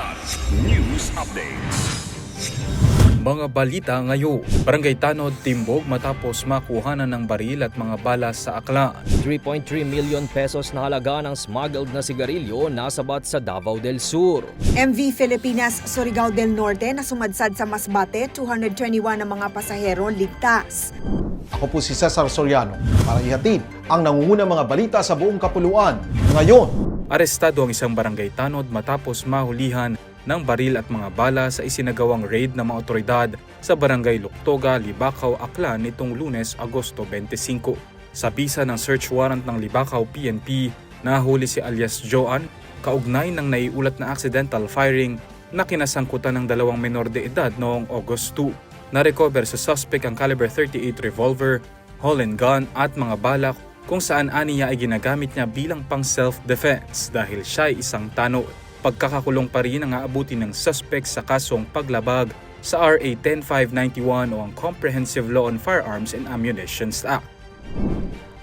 Blood News Updates. Mga balita ngayon, Barangay Tanod, Timbog matapos makuhanan ng baril at mga balas sa akla. 3.3 million pesos na halaga ng smuggled na sigarilyo nasabat sa Davao del Sur. MV Filipinas Surigao del Norte na sumadsad sa Masbate, 221 na mga pasahero ligtas. Ako po si Cesar Soriano para ihatid ang nangungunang mga balita sa buong kapuluan. Ngayon, Arestado ang isang barangay Tanod matapos mahulihan ng baril at mga bala sa isinagawang raid ng mga otoridad sa barangay Luktoga, Libakaw, Aklan nitong lunes, Agosto 25. Sa bisa ng search warrant ng Libakaw PNP, nahuli si alias Joan kaugnay ng naiulat na accidental firing na kinasangkutan ng dalawang menor de edad noong August 2. Na-recover sa suspect ang caliber 38 revolver, haul and gun at mga balak kung saan aniya ay ginagamit niya bilang pang self-defense dahil siya ay isang tano. Pagkakakulong pa rin ang aabuti ng suspect sa kasong paglabag sa RA 10591 o ang Comprehensive Law on Firearms and Ammunition Act.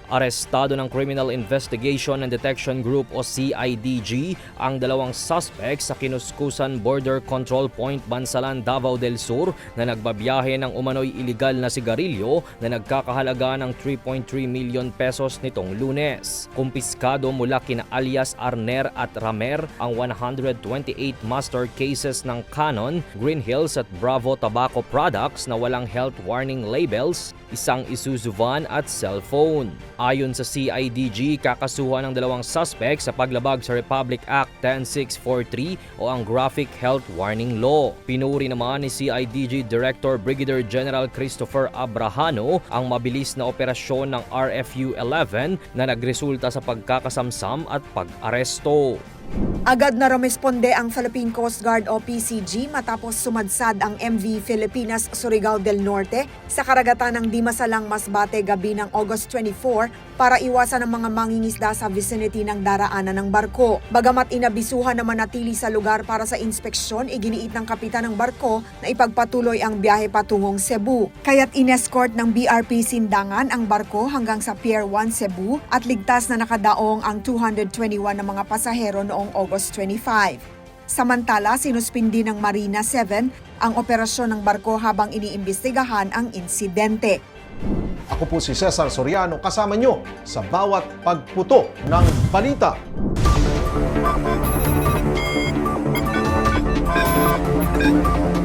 Arestado ng Criminal Investigation and Detection Group o CIDG ang dalawang suspect sa Kinuskusan Border Control Point Bansalan, Davao del Sur na nagbabiyahe ng umano'y iligal na sigarilyo na nagkakahalaga ng 3.3 million pesos nitong lunes. Kumpiskado mula kina alias Arner at Ramer ang 128 master cases ng Canon, Green Hills at Bravo Tobacco products na walang health warning labels, isang Isuzu van at cellphone. Ayon sa CIDG, kakasuhan ng dalawang suspect sa paglabag sa Republic Act 10643 o ang Graphic Health Warning Law. Pinuri naman ni CIDG Director Brigadier General Christopher Abrahano ang mabilis na operasyon ng RFU 11 na nagresulta sa pagkakasamsam at pag-aresto. Agad na rumesponde ang Philippine Coast Guard o PCG matapos sumadsad ang MV Filipinas Surigao del Norte sa karagatan ng Dimasalang Masbate gabi ng August 24 para iwasan ang mga mangingisda sa vicinity ng daraanan ng barko. Bagamat inabisuhan na manatili sa lugar para sa inspeksyon, iginiit ng kapitan ng barko na ipagpatuloy ang biyahe patungong Cebu. Kaya't inescort ng BRP Sindangan ang barko hanggang sa Pier 1 Cebu at ligtas na nakadaong ang 221 na mga pasahero noong August 25. Samantala, sinuspindi ng Marina 7 ang operasyon ng barko habang iniimbestigahan ang insidente. ako po si Cesar Soriano kasama nyo sa bawat pagputo ng balita. Blood